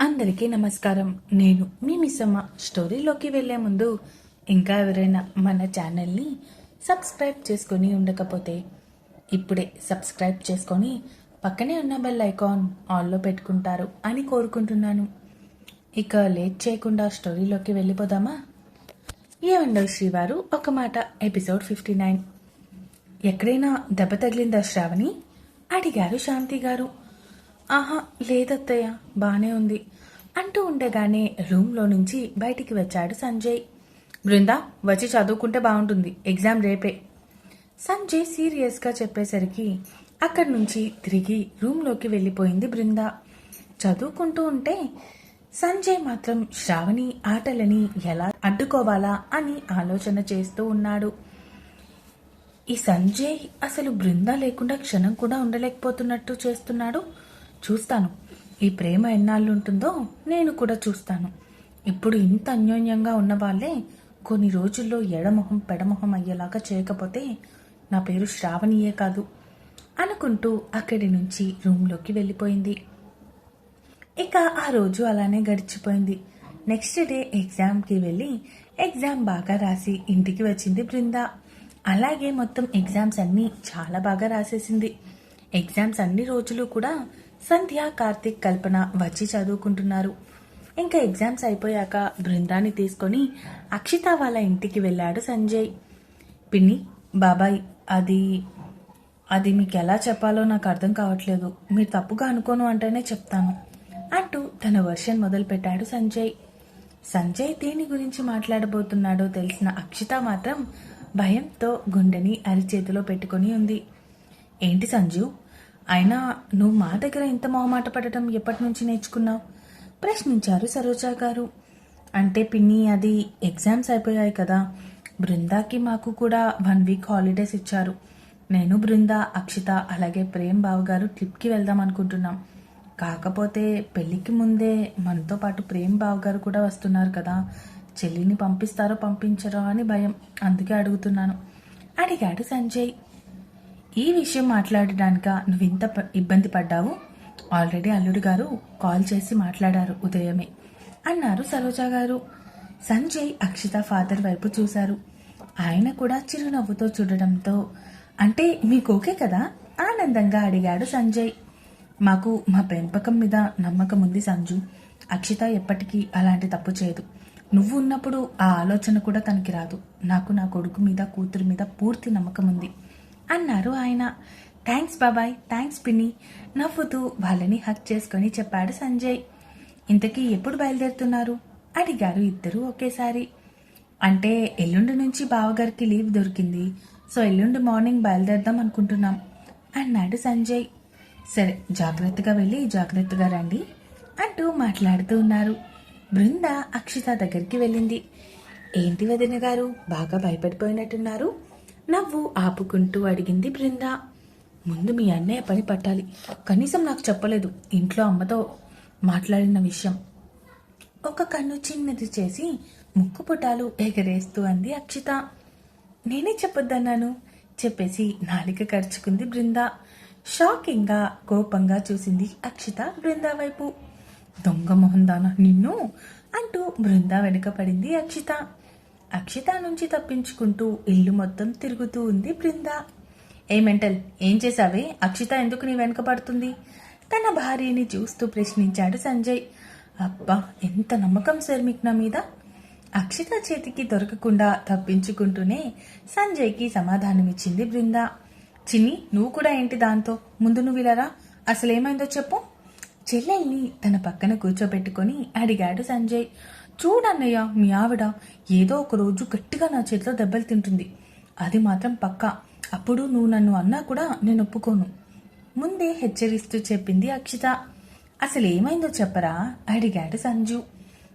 అందరికీ నమస్కారం. నేను మీ మిస్సమ్మ స్టోరీలోకి వెళ్ళే ముందు ఇంకా ఎవరైనా మన ఛానల్ని సబ్స్క్రైబ్ చేసుకొని ఉండకపోతే ఇప్పుడే సబ్స్క్రైబ్ చేసుకొని పక్కనే ఉన్న బెల్ ఐకాన్ ఆన్లో పెట్టుకుంటారు అని కోరుకుంటున్నాను. ఇక లేట్ చేయకుండా స్టోరీలోకి వెళ్ళిపోదామా? ఏమండవు శ్రీవారు? ఒక మాట. Episode fifty nine. ఎక్కడైనా దెబ్బ తగిలిందా శ్రావణి? అడిగారు శాంతి గారు. ఆహా లేదత్తయ్య బానే ఉంది. అంటూ ఉండగానే రూమ్లో నుంచి బయటికి వచ్చాడు సంజయ్. బృందా వచ్చి చదువుకుంటే బాగుంటుంది ఎగ్జామ్ రేపే. సంజయ్ సీరియస్గా చెప్పేసరికి అక్కడి నుంచి తిరిగి రూమ్లోకి వెళ్ళిపోయింది బృంద. చదువుకుంటూ ఉంటే సంజయ్ మాత్రం శ్రావణి ఆటలని ఎలా అడ్డుకోవాలా అని ఆలోచన చేస్తూ ఉన్నాడు. ఈ సంజయ్ అసలు బృంద లేకుండా క్షణం కూడా ఉండలేకపోతున్నట్టు చేస్తున్నాడు. చూస్తాను. ఈ ప్రేమ ఎన్నాళ్ళు ఉంటుందో నేను కూడా చూస్తాను. ఇప్పుడు ఇంత అన్యోన్యంగా ఉన్న వాళ్ళే కొన్ని రోజుల్లో ఎడమొహం పెడమొహం అయ్యేలాగా చేయకపోతే నా పేరు శ్రావణియే కాదు అనుకుంటూ అక్కడి నుంచి రూమ్లోకి వెళ్ళిపోయింది. ఇక ఆ రోజు అలానే గడిచిపోయింది. నెక్స్ట్ డే ఎగ్జామ్కి వెళ్ళి ఎగ్జామ్ బాగా రాసి ఇంటికి వచ్చింది బృంద. అలాగే మొత్తం ఎగ్జామ్స్ అన్నీ చాలా బాగా రాసేసింది. ఎగ్జామ్స్ అన్ని రోజులు కూడా సంధ్య కార్తిక్ కల్పన వచ్చి చదువుకుంటున్నారు. ఇంకా ఎగ్జామ్స్ అయిపోయాక బృందాన్ని తీసుకొని అక్షిత వాళ్ళ ఇంటికి వెళ్ళాడు సంజయ్. పిన్ని బాబాయ్ అది అది మీకు ఎలా చెప్పాలో నాకు అర్థం కావట్లేదు. మీరు తప్పుగా అనుకోను అంటేనే చెప్తాను అంటూ తన వర్షన్ మొదలుపెట్టాడు సంజయ్. సంజయ్ దేని గురించి మాట్లాడబోతున్నాడో తెలిసిన అక్షిత మాత్రం భయంతో గుండెని అరిచేతిలో పెట్టుకొని ఉంది. ఏంటి సంజు అయినా నువ్వు మా దగ్గర ఇంత మొహమాట పడటం ఎప్పటి నుంచి నేర్చుకున్నావు? ప్రశ్నించారు సరోజా గారు. అంటే పిన్ని అది ఎగ్జామ్స్ అయిపోయాయి కదా. బృందాకి మాకు కూడా వన్ వీక్ హాలిడేస్ ఇచ్చారు. నేను బృంద అక్షిత అలాగే ప్రేమ్ బావ గారు ట్రిప్కి వెళ్దాం అనుకుంటున్నాం. కాకపోతే పెళ్ళికి ముందే మనతో పాటు ప్రేమ్ బావ గారు కూడా వస్తున్నారు కదా. చెల్లిని పంపిస్తారో పంపించరో అని భయం. అందుకే అడుగుతున్నాను. అడిగాడు సంజయ్. ఈ విషయం మాట్లాడడానిక నువ్వు ఇంత ప- ఇబ్బంది పడ్డావు? ఆల్రెడీ అల్లుడు గారు కాల్ చేసి మాట్లాడారు ఉదయమే. అన్నారు సరోజా గారు. సంజయ్ అక్షిత ఫాదర్ వైపు చూశారు. ఆయన కూడా చిరునవ్వుతో చూడడంతో అంటే మీకు ఓకే కదా? ఆనందంగా అడిగాడు సంజయ్. మాకు మా పెంపకం మీద నమ్మకం ఉంది సంజు. అక్షిత ఎప్పటికీ అలాంటి తప్పు చేయదు. నువ్వు ఉన్నప్పుడు ఆ ఆలోచన కూడా తనకి రాదు. నాకు నా కొడుకు మీద కూతురు మీద పూర్తి నమ్మకం ఉంది. అన్నారు ఆయన. థ్యాంక్స్ బాబాయ్. థ్యాంక్స్ పిన్ని. నవ్వుతూ వాళ్ళని హక్ చేసుకొని చెప్పాడు సంజయ్. ఇంతకీ ఎప్పుడు బయలుదేరుతున్నారు? అడిగారు ఇద్దరు ఒకేసారి. అంటే ఎల్లుండి నుంచి బావగారికి లీవ్ దొరికింది. సో ఎల్లుండి మార్నింగ్ బయలుదేరదాం అనుకుంటున్నాం అన్నాడు సంజయ్. సరే జాగ్రత్తగా వెళ్ళి జాగ్రత్తగా రండి అంటూ మాట్లాడుతూ ఉన్నారు. బృంద అక్షిత దగ్గరికి వెళ్ళింది. ఏంటి వదిన గారు? బాగా భయపడిపోయినట్టున్నారు. నవ్వు ఆపుకుంటూ అడిగింది బృంద. ముందు మీ అన్నయ్య పని పట్టాలి. కనీసం నాకు చెప్పలేదు ఇంట్లో అమ్మతో మాట్లాడిన విషయం. ఒక కన్ను చిన్నది చేసి ముక్కు పుటాలు ఎగరేస్తూ అంది అక్షిత. నేనే చెప్పొద్దన్నాను చెప్పేసి నాలిక కరుచుకుంది బృంద. షాకింగ్గా కోపంగా చూసింది అక్షిత బృంద వైపు. దొంగ మొహందానా నిన్ను? అంటూ బృంద వెనుక పడింది అక్షిత. అక్షిత నుంచి తప్పించుకుంటూ ఇల్లు మొత్తం తిరుగుతూ ఉంది బృంద. ఏ మెంటల్ ఏం చేశావే? అక్షిత ఎందుకు నీ వెనుక పడుతుంది? తన భార్యని చూస్తూ ప్రశ్నించాడు సంజయ్. అబ్బా ఎంత నమ్మకం సార్ మీకు నా మీద? అక్షిత చేతికి దొరకకుండా తప్పించుకుంటూనే సంజయ్కి సమాధానమిచ్చింది బృంద. చిన్ని నువ్వు కూడా ఏంటి దాంతో? ముందు నువ్వు ఇలారా అసలేమైందో చెప్పు. చెల్లెల్ని తన పక్కన కూర్చోబెట్టుకొని అడిగాడు సంజయ్. చూడన్నయ్య మీ ఆవిడ ఏదో ఒక రోజు గట్టిగా నా చేతిలో దెబ్బలు తింటుంది. అది మాత్రం పక్కా. అప్పుడు నువ్వు నన్ను అన్నా కూడా నేను ఒప్పుకోను. ముందే హెచ్చరిస్తూ చెప్పింది అక్షిత. అసలు ఏమైందో చెప్పరా? అడిగాడు సంజు.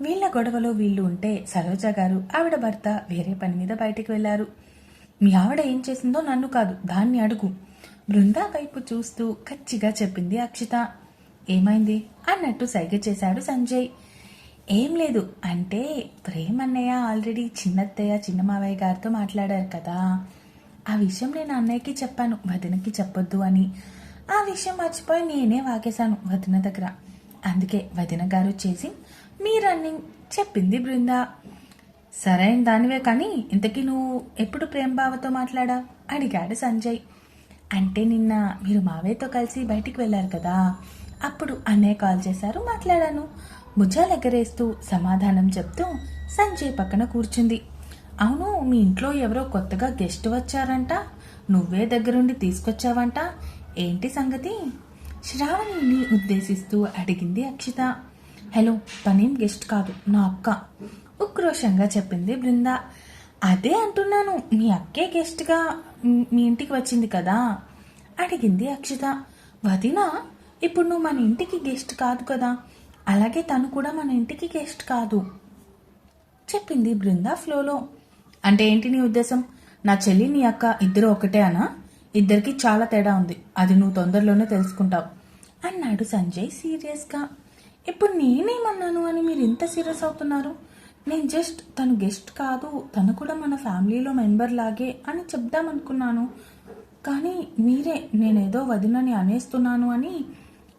వీళ్ళ గొడవలో వీళ్ళు ఉంటే సరోజ గారు ఆవిడ భర్త వేరే పని మీద బయటికి వెళ్ళారు. మీ ఆవిడ ఏం చేసిందో నన్ను కాదు దాన్ని అడుగు. బృందా వైపు చూస్తూ కచ్చిగా చెప్పింది అక్షిత. ఏమైంది? అన్నట్టు సైగ చేశాడు సంజయ్. ఏం లేదు. అంటే ప్రేమ్ అన్నయ్య ఆల్రెడీ చిన్నత్తయ్య చిన్న మావయ్య గారితో మాట్లాడారు కదా. ఆ విషయం నేను అన్నయ్యకి చెప్పాను. వదినకి చెప్పొద్దు అని. ఆ విషయం మర్చిపోయి నేనే వాగేశాను వదిన దగ్గర. అందుకే వదిన గారు చేసి మీ రన్నింగ్ చెప్పింది బృంద. సరైన దానివే కానీ ఇంతకీ నువ్వు ఎప్పుడు ప్రేమ బావతో మాట్లాడా అడిగాడు సంజయ్. అంటే నిన్న మీరు మావయ్యతో కలిసి బయటికి వెళ్ళారు కదా. అప్పుడు అన్నయ్య కాల్ చేశారు మాట్లాడాను. భుజాలు ఎగరేస్తూ సమాధానం చెప్తూ సంజయ్ పక్కన కూర్చుంది. అవును మీ ఇంట్లో ఎవరో కొత్తగా గెస్ట్ వచ్చారంట. నువ్వే దగ్గరుండి తీసుకొచ్చావంట. ఏంటి సంగతి? శ్రావణిని ఉద్దేశిస్తూ అడిగింది అక్షిత. హలో తనేం గెస్ట్ కాదు నా అక్క ఉక్రోషంగా చెప్పింది బృంద. అదే అంటున్నాను మీ అక్కే గెస్ట్గా మీ ఇంటికి వచ్చింది కదా? అడిగింది అక్షిత. వదినా ఇప్పుడు నువ్వు మన ఇంటికి గెస్ట్ కాదు కదా? అలాగే తను కూడా మన ఇంటికి గెస్ట్ కాదు. చెప్పింది బృంద ఫ్లోలో. అంటే ఏంటి నీ ఉద్దేశం? నా చెల్లి నీ అక్క ఇద్దరు ఒకటే అనా? ఇద్దరికి చాలా తేడా ఉంది. అది నువ్వు తొందరలోనే తెలుసుకుంటావు. అన్నాడు సంజయ్ సీరియస్గా. ఇప్పుడు నేనేమన్నాను అని మీరు ఇంత సీరియస్ అవుతున్నారు? నేను జస్ట్ తను గెస్ట్ కాదు. తను కూడా మన ఫ్యామిలీలో మెంబర్ లాగే అని చెప్దామనుకున్నాను కానీ మీరే నేనేదో వదినని అనేస్తున్నాను అని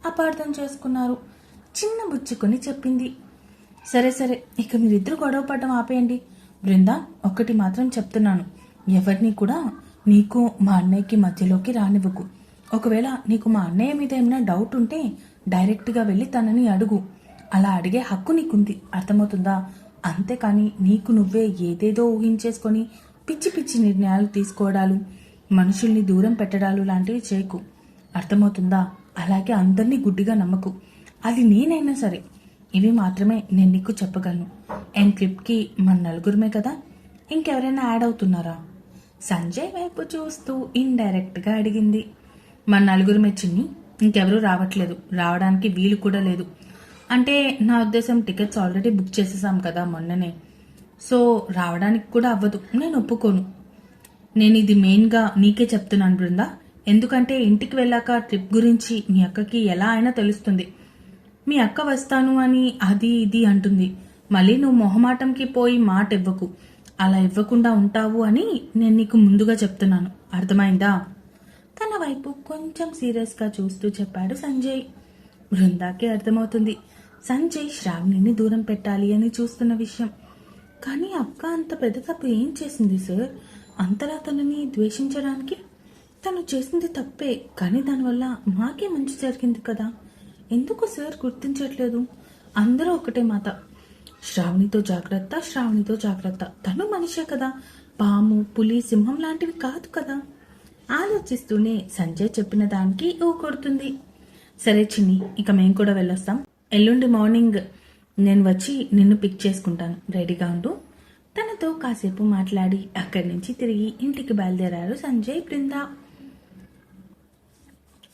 అపార్థం చేసుకున్నారు. చిన్న బుచ్చుకొని చెప్పింది. సరే సరే ఇక మీరిద్దరు గొడవ పడడం ఆపేయండి. బృందా ఒక్కటి మాత్రం చెప్తున్నాను. ఎవరిని కూడా నీకు మా అన్నయ్యకి మధ్యలోకి రానివ్వకు. ఒకవేళ నీకు మా అన్నయ్య మీద ఏమైనా డౌట్ ఉంటే డైరెక్ట్గా వెళ్ళి తనని అడుగు. అలా అడిగే హక్కు నీకుంది. అర్థమవుతుందా? అంతేకాని నీకు నువ్వే ఏదేదో ఊహించేసుకొని పిచ్చి పిచ్చి నిర్ణయాలు తీసుకోవడాలు మనుషుల్ని దూరం పెట్టడాలు లాంటివి చేయకు. అర్థమవుతుందా? అలాగే అందరినీ గుడ్డిగా నమ్మకు. అది నేనైనా సరే ఇవి మాత్రమే నేను నీకు చెప్పగలను. అండ్ ట్రిప్కి మన నలుగురమే కదా? ఇంకెవరైనా యాడ్ అవుతున్నారా? సంజయ్ వైపు చూస్తూ ఇండైరెక్ట్గా అడిగింది. మన నలుగురమే చిన్ని ఇంకెవరూ రావట్లేదు. రావడానికి వీలు కూడా లేదు. అంటే నా ఉద్దేశం టికెట్స్ ఆల్రెడీ బుక్ చేసేసాం కదా మొన్ననే. సో రావడానికి కూడా అవ్వదు. నేను ఒప్పుకోను. నేను ఇది మెయిన్గా నీకే చెప్తున్నాను బృందా. ఎందుకంటే ఇంటికి వెళ్ళాక ట్రిప్ గురించి మీ అక్కకి ఎలా అయినా తెలుస్తుంది. మీ అక్క వస్తాను అని అది ఇది అంటుంది. మళ్ళీ నువ్వు మొహమాటంకి పోయి మాట ఇవ్వకు అలా ఇవ్వకుండా ఉంటావు అని నేను నీకు ముందుగా చెప్తున్నాను. అర్థమైందా? తన వైపు కొంచెం సీరియస్గా చూస్తూ చెప్పాడు సంజయ్. బృందాకే అర్థమవుతుంది. సంజయ్ శ్రావణిని దూరం పెట్టాలి అని చూస్తున్న విషయం. కానీ అక్క అంత పెద్ద తప్పు ఏం చేసింది సార్? అంతలా తనని ద్వేషించడానికి తను చేసింది తప్పే. కానీ దానివల్ల మాకే మంచి జరిగింది కదా? ఎందుకు సార్ గుర్తించట్లేదు? అందరూ ఒకటే మాట. శ్రావణితో జాగ్రత్త శ్రావణితో జాగ్రత్త. తను మనిషే కదా. పాము పులి సింహం లాంటివి కాదు కదా. ఆలోచిస్తూనే సంజయ్ చెప్పిన దానికి ఓ కొడుతుంది. సరే చిన్ని ఇక మేము కూడా వెళ్ళొస్తాం. ఎల్లుండి మార్నింగ్ నేను వచ్చి నిన్ను పిక్ చేసుకుంటాను. రెడీగా ఉండు. తనతో కాసేపు మాట్లాడి అక్కడి నుంచి తిరిగి ఇంటికి బయలుదేరారు సంజయ్ బృందా.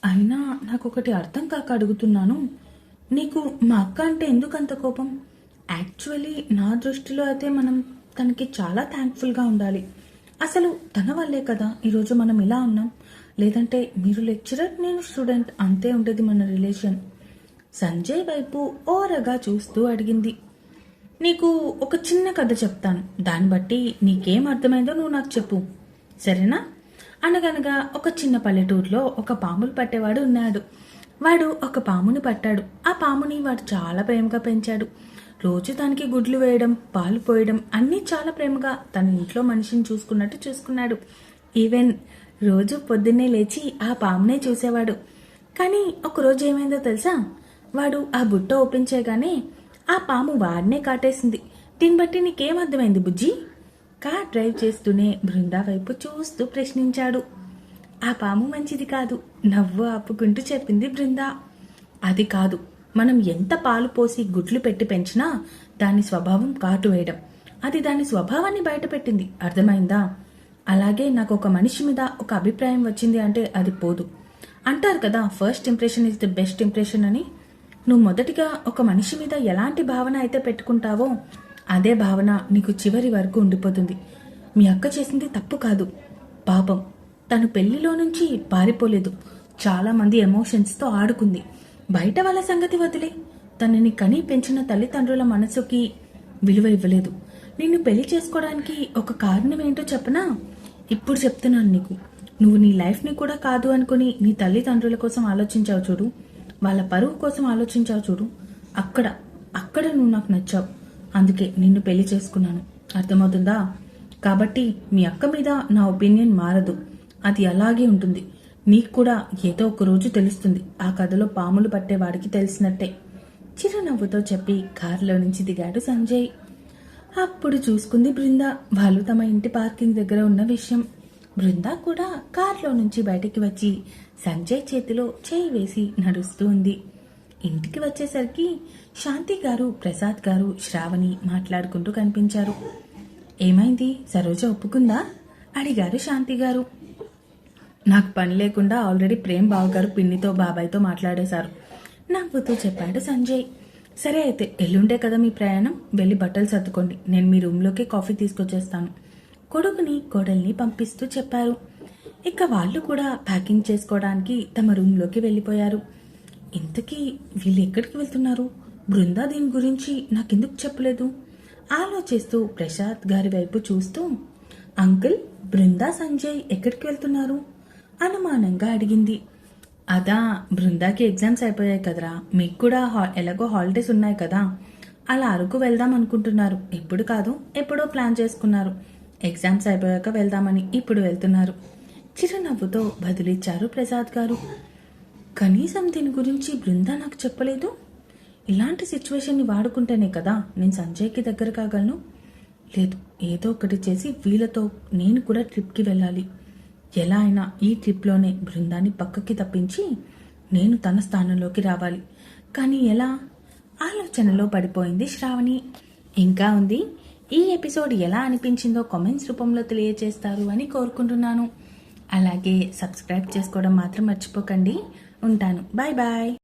అయినా నాకు ఒకటి అర్థం కాక అడుగుతున్నాను. నీకు మా అక్క అంటే ఎందుకు అంత కోపం? యాక్చువల్లీ నా దృష్టిలో అయితే మనం తనకి చాలా థ్యాంక్ఫుల్గా ఉండాలి. అసలు తన వల్లే కదా ఈరోజు మనం ఇలా ఉన్నాం. లేదంటే మీరు లెక్చరర్ నేను స్టూడెంట్ అంతే ఉండేది మన రిలేషన్. సంజయ్ వైపు ఓరగా చూస్తూ అడిగింది. నీకు ఒక చిన్న కథ చెప్తాను. దాన్ని బట్టి నీకేం అర్థమైందో నువ్వు నాకు చెప్పు. సరేనా? అనగనగా ఒక చిన్న పల్లెటూరులో ఒక పాములు పట్టేవాడు ఉన్నాడు. వాడు ఒక పాముని పట్టాడు. ఆ పాముని వాడు చాలా ప్రేమగా పెంచాడు. రోజు దానికి గుడ్లు వేయడం పాలు పోయడం అన్నీ చాలా ప్రేమగా తన ఇంట్లో మనిషిని చూసుకున్నట్టు చూసుకున్నాడు. ఈవెన్ రోజు పొద్దున్నే లేచి ఆ పామునే చూసేవాడు. కానీ ఒకరోజు ఏమైందో తెలుసా? వాడు ఆ బుట్ట ఓపెన్ చేయగానే ఆ పాము వాడినే కాటేసింది. దీన్ని బట్టి నీకేం అర్థమైంది బుజ్జి? కార్ డ్రైవ్ చేస్తూనే బృందా వైపు చూస్తూ ప్రశ్నించాడు. ఆ పాము మంచిది కాదు. నవ్వు ఆపుకుంటూ చెప్పింది బృందా. అది కాదు. మనం ఎంత పాలు పోసి గుడ్లు పెట్టి పెంచినా దాని స్వభావం కాటు వేయడం. అది దాని స్వభావాన్ని బయటపెట్టింది. అర్థమైందా? అలాగే నాకు ఒక మనిషి మీద ఒక అభిప్రాయం వచ్చింది అంటే అది పోదు. అంటారు కదా first impression is the best impression అని. నువ్వు మొదటిగా ఒక మనిషి మీద ఎలాంటి భావన అయితే పెట్టుకుంటావో అదే భావన నీకు చివరి వరకు ఉండిపోతుంది. మీ అక్క చేసింది తప్పు కాదు. పాపం. తను పెళ్ళిలో నుంచి పారిపోలేదు. చాలామంది ఎమోషన్స్తో ఆడుకుంది. బయట వాళ్ళ సంగతి వదిలే. తనని కని పెంచిన తల్లిదండ్రుల మనసుకి విలువ ఇవ్వలేదు. నిన్ను పెళ్ళి చేసుకోవడానికి ఒక కారణం ఏంటో చెప్పనా? ఇప్పుడు చెప్తున్నాను నీకు. నువ్వు నీ లైఫ్ని కూడా కాదు అనుకుని నీ తల్లిదండ్రుల కోసం ఆలోచించావు చూడు. వాళ్ళ పరువు కోసం ఆలోచించావు చూడు. అక్కడ అక్కడ నువ్వు నాకు నచ్చావు. అందుకే నిన్ను పెళ్ళి చేసుకున్నాను. అర్థమవుతుందా? కాబట్టి మీ అక్క మీద నా ఒపీనియన్ మారదు. అది అలాగే ఉంటుంది. నీకు కూడా ఏదో ఒక రోజు తెలుస్తుంది. ఆ కథలో పాములు పట్టేవాడికి తెలిసినట్టే. చిరునవ్వుతో చెప్పి కారులో నుంచి దిగాడు సంజయ్. అప్పుడు చూసుకుంది బృంద. వాళ్ళు తమ ఇంటి పార్కింగ్ దగ్గర ఉన్న విషయం. బృంద కూడా కారులో నుంచి బయటికి వచ్చి సంజయ్ చేతిలో చేయి వేసి నడుస్తూ ఉంది. ఇంటికి వచ్చేసరికి శాంతి గారు ప్రసాద్ గారు శ్రావణి మాట్లాడుకుంటూ కనిపించారు. ఏమైంది? సరోజ ఒప్పుకుందా? అడిగారు శాంతి గారు. నాకు పని లేకుండా ఆల్రెడీ ప్రేమ్ బావ గారు పిన్నితో బాబాయ్తో మాట్లాడేశారు. నవ్వుతూ చెప్పాడు సంజయ్. సరే అయితే ఎల్లుండే కదా మీ ప్రయాణం? వెళ్ళి బట్టలు సర్దుకోండి. నేను మీ రూమ్లోకి కాఫీ తీసుకొచ్చేస్తాను. కొడుకుని కోడల్ని పంపిస్తూ చెప్పారు. ఇక వాళ్ళు కూడా ప్యాకింగ్ చేసుకోవడానికి తమ రూమ్లోకి వెళ్ళిపోయారు. ఇంతకీ వీళ్ళు ఎక్కడికి వెళ్తున్నారు? బృందా దీని గురించి నాకెందుకు చెప్పలేదు? ఆలోచిస్తూ ప్రసాద్ గారి వైపు చూస్తూ అంకుల్ బృందా సంజయ్ ఎక్కడికి వెళ్తున్నారు? అనుమానంగా అడిగింది. అదా బృందాకి ఎగ్జామ్స్ అయిపోయాయి కదరా. మీకు కూడా హా- ఎలాగో హాలిడేస్ ఉన్నాయి కదా. అలా అరకు వెళ్దాం అనుకుంటున్నారు. ఎప్పుడు కాదు ఎప్పుడో ప్లాన్ చేసుకున్నారు. ఎగ్జామ్స్ అయిపోయాక వెళ్దామని ఇప్పుడు వెళ్తున్నారు. చిరునవ్వుతో బదులిచ్చారు ప్రసాద్ గారు. కనీసం దీని గురించి బృందా నాకు చెప్పలేదు? ఇలాంటి సిచ్యువేషన్ని వాడుకుంటేనే కదా నేను సంజయ్కి దగ్గర కాగలను? లేదు ఏదో ఒకటి చేసి వీళ్ళతో నేను కూడా ట్రిప్కి వెళ్ళాలి. ఎలా అయినా ఈ ట్రిప్లోనే బృందాన్ని పక్కకి తప్పించి నేను తన స్థానంలోకి రావాలి. కానీ ఎలా? ఆలోచనలో పడిపోయింది శ్రావణి. ఇంకా ఉంది. ఈ ఎపిసోడ్ ఎలా అనిపించిందో కామెంట్స్ రూపంలో తెలియజేస్తారు అని కోరుకుంటున్నాను. అలాగే సబ్స్క్రైబ్ చేసుకోవడం మాత్రం మర్చిపోకండి. ఉంటాను. Bye bye.